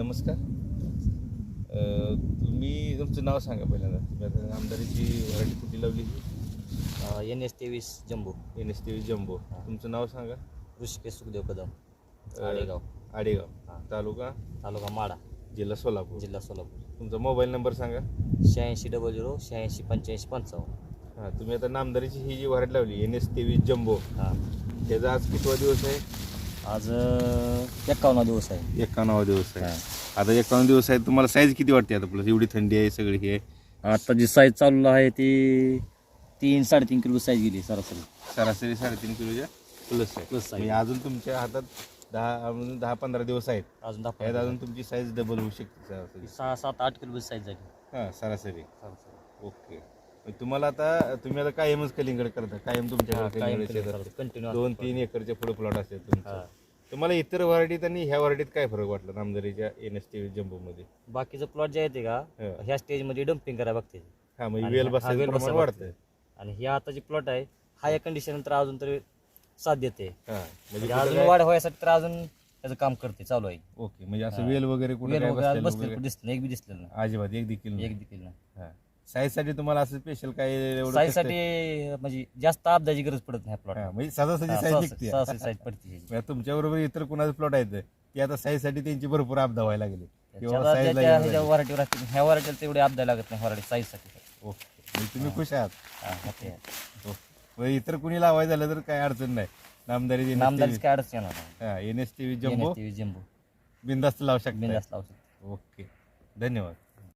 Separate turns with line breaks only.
नमस्कार. तुम्ही तुमचं नाव सांगा पहिल्यांदा. तुम्ही आता आमदारीची व्हरायटी कुठली लावली?
एन एस तेवीस jumbo.
N S T jumbo. तुमचं नाव सांगा.
ऋषिकेश सुखदेव कदम आडेगाव.
आडेगाव.
हा.
तालुका?
तालुका माडा.
जिल्हा सोलापूर.
जिल्हा सोलापूर.
तुमचा मोबाईल नंबर सांगा.
शहाऐंशी डबल झिरो शहाऐंशी पंच्याऐंशी पंचावन्न.
हां तुम्ही आता नामदारीची ही जी व्हरायटी लावली एन एस तेवीस जम्बो.
हां.
त्याचा आज कितवा दिवस आहे?
आज एक्कावन्न दिवस आहे.
एकावन्नावा दिवस आहे. आता एकावन्न दिवस आहे तुम्हाला साईज किती वाटते आता प्लस एवढी थंडी आहे सगळी हे. आहे
आता जी साईज चालू आहे ती तीन साडेतीन किलो साईज गेली सरासरी.
सरासरी साडेतीन किलोच्या प्लस आहे.
प्लस
म्हणजे अजून तुमच्या हातात दहा अजून दहा पंधरा दिवस आहेत.
अजून दहा
अजून तुमची साईज डबल होऊ शकते सरासरी.
सहा सात आठ किलो साईज झाली
हां सरासरी.
सरासरी.
ओके. मग तुम्हाला आता तुम्ही आता कायमच कलिंगड करता. कायम तुमच्या
कंटिन्यू
दोन तीन एकरचे पुढे प्लॉट असतात तुमचं. तुम्हाला इतर व्हरायटीत आणि ह्या व्हरायटीत काय फरक वाटला नामदारीच्या एन एस टी जम्बोमध्ये?
बाकीचं प्लॉट जे आहे ते का
हा.
ह्या स्टेजमध्ये डम्पिंग करायला बघते.
हा म्हणजे
आणि
वेल
हा-
बसायचं
वेल
प्रमाण
बसायला
वाढतं
आणि ही आता जी प्लॉट आहे हा या कंडिशन नंतर अजून तरी साथ देते.
हां म्हणजे
म्हणजे अजून वाढ व्हायसाठी तर अजून त्याचं काम करते चालू आहे.
ओके म्हणजे असं वेल वगैरे कुठे
वेल
काय
वगैरे
बसलेलं
एक बी दिसलेलं नाही.
अजिबात एक देखील नाही.
एक देखील नाही.
हां. साईजसाठी तुम्हाला असं स्पेशल काय एवढं
साईजसाठी म्हणजे जास्त अपदाची गरज पडत नाही प्लॉट
हां, म्हणजे सजासजी साईज निघते.
साईज पडते.
म्हणजे तुमच्या बरोबर इतर कुणाचे प्लॉट आहेत? ते आता साईजसाठी त्यांची भरपूर आपदा व्हायला लागली. किंवा
त्याच्यात
size ला
त्याच्या असते ह्या व्हरायटीला तेवढी अपदा लागत नाही व्हरायटी साईजसाठी
ओके. म्हणजे तुम्ही खुश आहात?
हा, आहे.
इतर कुणी लावायचं झालं तर काय अडचण नाही. नामदारी
नामदारीच काय अडचण येणार नाही.
N S T jumbo?
NSTV jumbo.
बिंदास्त लावू शकता.
बिंदास लावू शकतो.
ओके. धन्यवाद.